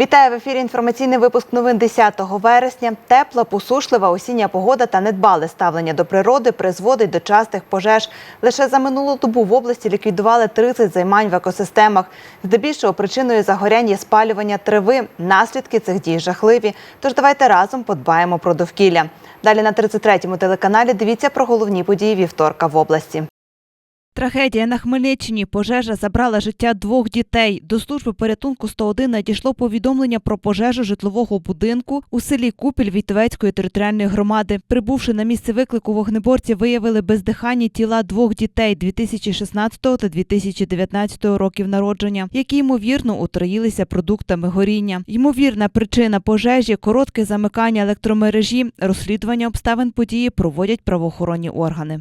Вітаю в ефірі. Інформаційний випуск новин 10 вересня. Тепла, посушлива осіння погода та недбале ставлення до природи призводить до частих пожеж. Лише за минулу добу в області ліквідували 30 займань в екосистемах. Здебільшого причиною загорянь є спалювання трави. Наслідки цих дій жахливі. Тож давайте разом подбаємо про довкілля. Далі на 33-му телеканалі дивіться про головні події вівторка в області. Трагедія на Хмельниччині. Пожежа забрала життя двох дітей. До служби порятунку 101 надійшло повідомлення про пожежу житлового будинку у селі Купіль Вітовецької територіальної громади. Прибувши на місце виклику, вогнеборці виявили бездиханні тіла двох дітей 2016 та 2019 років народження, які ймовірно отруїлися продуктами горіння. Ймовірна причина пожежі коротке замикання електромережі. Розслідування обставин події проводять правоохоронні органи.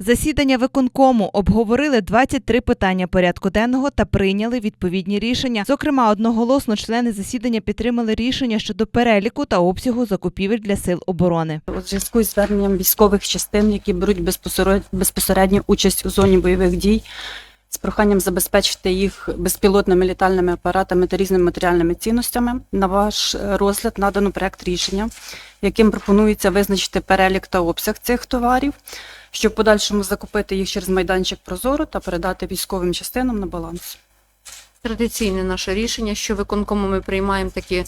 Засідання виконкому обговорили 23 питання порядку денного та прийняли відповідні рішення. Зокрема, одноголосно члени засідання підтримали рішення щодо переліку та обсягу закупівель для сил оборони. У зв'язку з зверненням військових частин, які беруть безпосередню, участь у зоні бойових дій, з проханням забезпечити їх безпілотними літальними апаратами та різними матеріальними цінностями, на ваш розгляд надано проект рішення, яким пропонується визначити перелік та обсяг цих товарів, щоб в подальшому закупити їх через майданчик Прозоро та передати військовим частинам на баланс. Традиційне наше рішення, що виконкому ми приймаємо такі,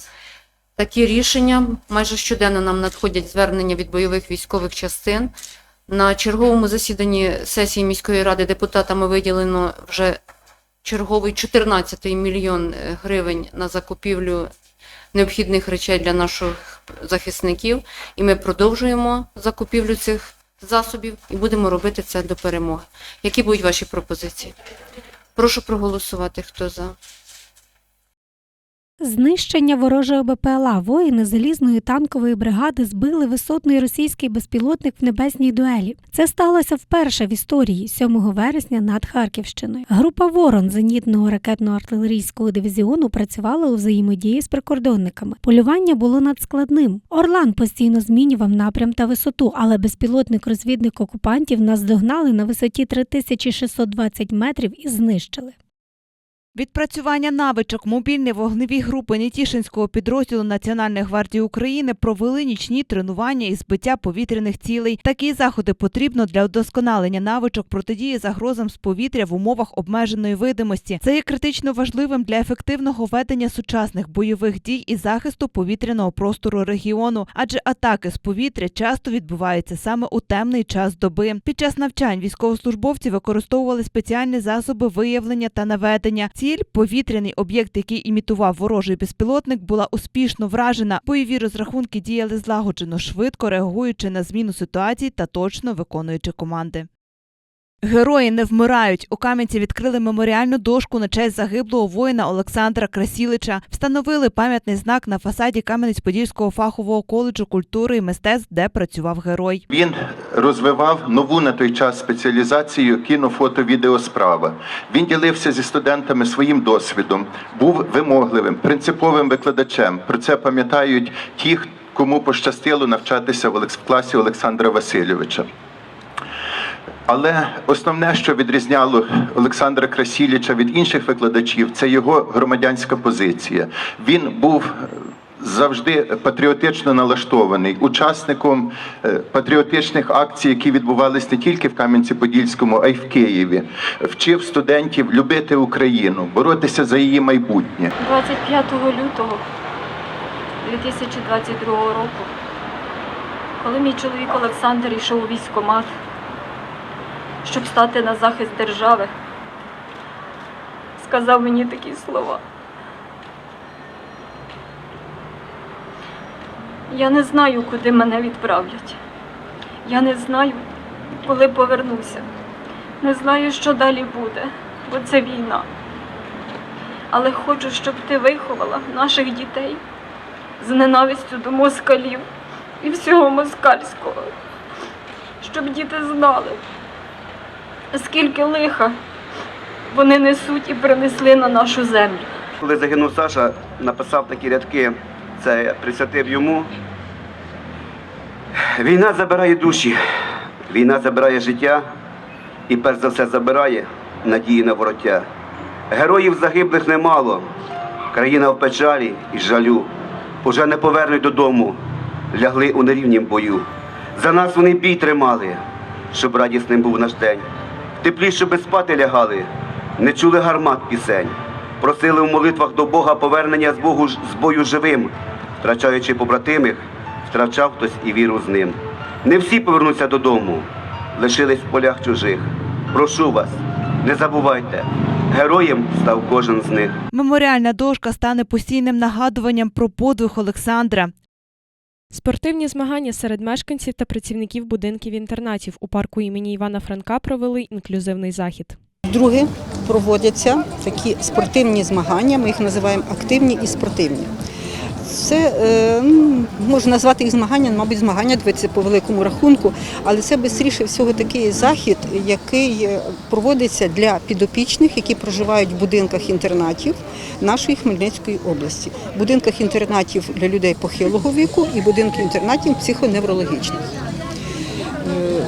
такі рішення. Майже щоденно нам надходять звернення від бойових військових частин. На черговому засіданні сесії міської ради депутатами виділено вже черговий 14 мільйон е, гривень на закупівлю необхідних речей для наших захисників. І ми продовжуємо закупівлю цих засобів і будемо робити це до перемоги. Які будуть ваші пропозиції? Прошу проголосувати, хто за. Знищення ворожого БПЛА воїни залізної танкової бригади збили висотний російський безпілотник в небесній дуелі. Це сталося вперше в історії 7 вересня над Харківщиною. Група Ворон зенітного ракетно-артилерійського дивізіону працювала у взаємодії з прикордонниками. Полювання було надскладним. Орлан постійно змінював напрям та висоту, але безпілотник-розвідник окупантів наздогнали на висоті 3620 метрів і знищили. Відпрацювання навичок мобільні вогневі групи Нетішинського підрозділу Національної гвардії України провели нічні тренування і збиття повітряних цілей. Такі заходи потрібно для удосконалення навичок протидії загрозам з повітря в умовах обмеженої видимості. Це є критично важливим для ефективного ведення сучасних бойових дій і захисту повітряного простору регіону, адже атаки з повітря часто відбуваються саме у темний час доби. Під час навчань військовослужбовці використовували спеціальні засоби виявлення та наведення. Ціль повітряний об'єкт, який імітував ворожий безпілотник, була успішно вражена. Бойові розрахунки діяли злагоджено, швидко реагуючи на зміну ситуації та точно виконуючи команди. Герої не вмирають. У Кам'янці відкрили меморіальну дошку на честь загиблого воїна Олександра Красілича. Встановили пам'ятний знак на фасаді Кам'янець-Подільського фахового коледжу культури і мистецтв, де працював герой. Він розвивав нову на той час спеціалізацію кіно, фото, відеосправа. Він ділився зі студентами своїм досвідом, був вимогливим, принциповим викладачем. Про це пам'ятають ті, кому пощастило навчатися в класі Олександра Васильовича. Але основне, що відрізняло Олександра Красіліча від інших викладачів, це його громадянська позиція. Він був е, завжди патріотично налаштований, учасником е, патріотичних акцій, які відбувались не тільки в Кам'янці-Подільському, а й в Києві. Вчив студентів любити Україну, боротися за її майбутнє. 25 лютого 2022 року, коли мій чоловік Олександр йшов у військкомат, щоб стати на захист держави, сказав мені такі слова. Я не знаю, куди мене відправлять. Я не знаю, коли повернуся. Не знаю, що далі буде, бо це війна але хочу, щоб ти виховала наших дітей з ненавистю до москалів і всього москальського, щоб діти знали, скільки лиха вони несуть і принесли на нашу землю. Коли загинув Саша, написав такі рядки, це присвятив йому. Війна забирає душі, війна забирає життя і перш за все забирає надії на вороття. Героїв загиблих немало, Країна в печалі і жалю, уже не повернуть додому, лягли у нерівнім бою. За нас вони бій тримали, щоб радісним був наш день. В теплі, щоби спати лягали, не чули гармат пісень. Просили в молитвах до Бога повернення з Богу з бою живим, втрачаючи побратимих, втрачав хтось і віру з ним. Не всі повернуться додому, лишились в полях чужих. Прошу вас, не забувайте, героєм став кожен з них. Меморіальна дошка стане постійним нагадуванням про подвиг Олександра. Спортивні змагання серед мешканців та працівників будинків інтернатів у парку імені Івана Франка провели інклюзивний захід. Друге проводяться такі спортивні змагання, ми їх називаємо активні і спортивні. Це е, можна назвати їх змагання, мабуть, змагання дивитися по великому рахунку, але це швидше всього такий захід, який е, проводиться для підопічних, які проживають в будинках інтернатів нашої Хмельницької області, будинках інтернатів для людей похилого віку і будинків інтернатів психоневрологічних. Е,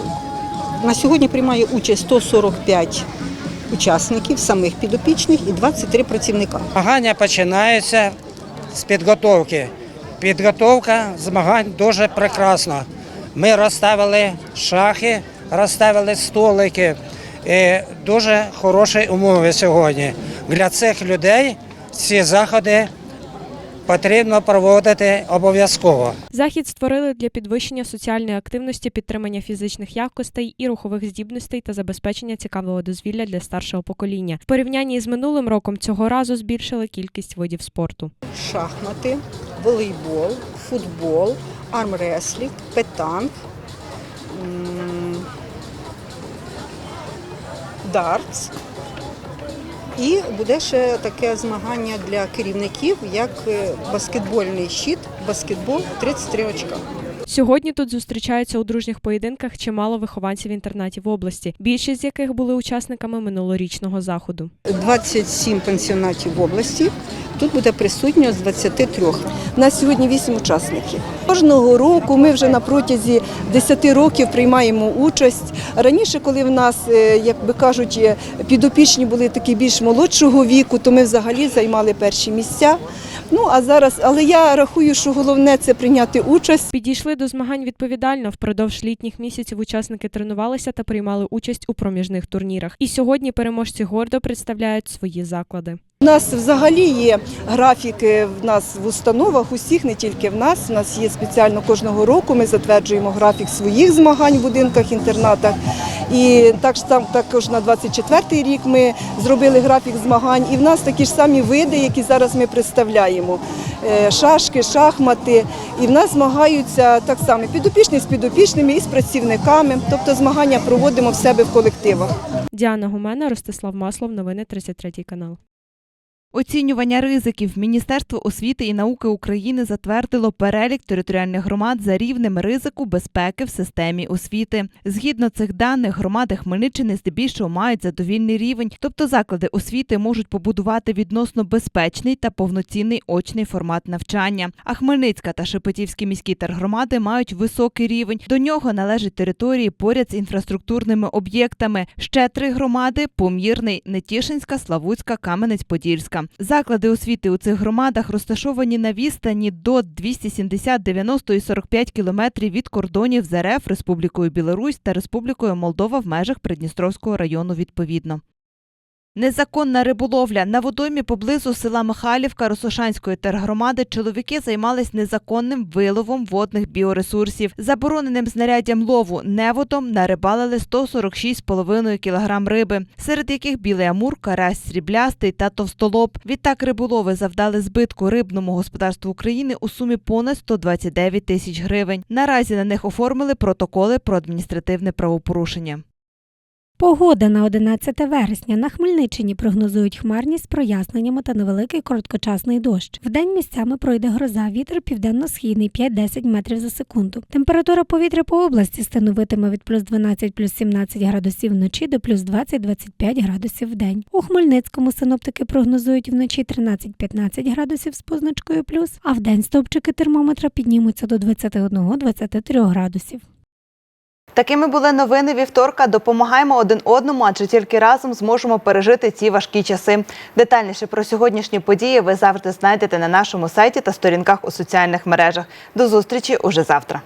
На сьогодні приймає участь 145 учасників, самих підопічних і 23 працівника. Змагання починаються з підготовки. Підготовка змагань дуже прекрасна. Ми розставили шахи, розставили столики. І дуже хороші умови сьогодні. Для цих людей ці заходи потрібно проводити обов'язково. Захід створили для підвищення соціальної активності, підтримання фізичних якостей і рухових здібностей та забезпечення цікавого дозвілля для старшого покоління. В порівнянні з минулим роком цього разу збільшили кількість видів спорту. Шахмати, волейбол, футбол, армреслінг, петанг, м, дартс. І буде ще таке змагання для керівників, як е, баскетбольний щит, баскетбол 33 очка. Сьогодні тут зустрічаються у дружніх поєдинках чимало вихованців інтернатів області, більшість з яких були учасниками минулорічного заходу. 27 пансіонатів в області. Тут буде присутньо з 23. У нас сьогодні вісім учасників. Кожного року ми вже на протязі 10 років приймаємо участь. Раніше, коли в нас, е, як би кажуть, підопічні були такі більш молодшого віку, то ми взагалі займали перші місця. Ну а зараз, але я рахую, що головне це прийняти участь. Підійшли до змагань відповідально. Впродовж літніх місяців учасники тренувалися та приймали участь у проміжних турнірах. І сьогодні переможці гордо представляють свої заклади. У нас взагалі є графіки в нас в установах, усіх, не тільки в нас. У нас є спеціально кожного року. Ми затверджуємо графік своїх змагань в будинках, інтернатах. І так там також на 24-й рік ми зробили графік змагань. І в нас такі ж самі види, які зараз ми представляємо. Е, Шашки, шахмати. І в нас змагаються так само підопічні з підопічними і з працівниками. Тобто змагання проводимо в себе в колективах. Діана Гумена, Ростислав Маслов, новини 33 канал. Оцінювання ризиків Міністерство освіти і науки України затвердило перелік територіальних громад за рівнем ризику безпеки в системі освіти. Згідно цих даних, громади Хмельниччини здебільшого мають задовільний рівень, тобто заклади освіти можуть побудувати відносно безпечний та повноцінний очний формат навчання. А Хмельницька та Шепетівські міські тергромади мають високий рівень. До нього належать території поряд з інфраструктурними об'єктами. Ще три громади: Помірний, Нетішинська, Славутська, Заклади освіти у цих громадах розташовані на відстані до 270, 90 і 45 кілометрів від кордонів з Республікою Білорусь та Республікою Молдова в межах Придністровського району відповідно. Незаконна риболовля на водоймі поблизу села Михайлівка Росошанської тергромади чоловіки займались незаконним виловом водних біоресурсів. Забороненим знаряддям лову неводом нарибалили 146,5 кг риби, серед яких білий амур, карась сріблястий та товстолоб. Відтак риболови завдали збитку рибному господарству України у сумі понад 129 тисяч гривень. Наразі на них оформили протоколи про адміністративне правопорушення. Погода на 11 вересня на Хмельниччині прогнозують хмарність з проясненнями та невеликий короткочасний дощ. Вдень місцями пройде гроза, вітер південно-східний 5-10 метрів за секунду. Температура повітря по області становитиме від плюс 12 плюс 17 градусів вночі до плюс 20-25 градусів в день. У Хмельницькому синоптики прогнозують вночі 13-15 градусів з позначкою плюс, а вдень стовпчики термометра піднімуться до 21-23 градусів. Такими були новини вівторка. Допомагаємо один одному, адже тільки разом зможемо пережити ці важкі часи. Детальніше про сьогоднішні події ви завжди знайдете на нашому сайті та сторінках у соціальних мережах. До зустрічі уже завтра.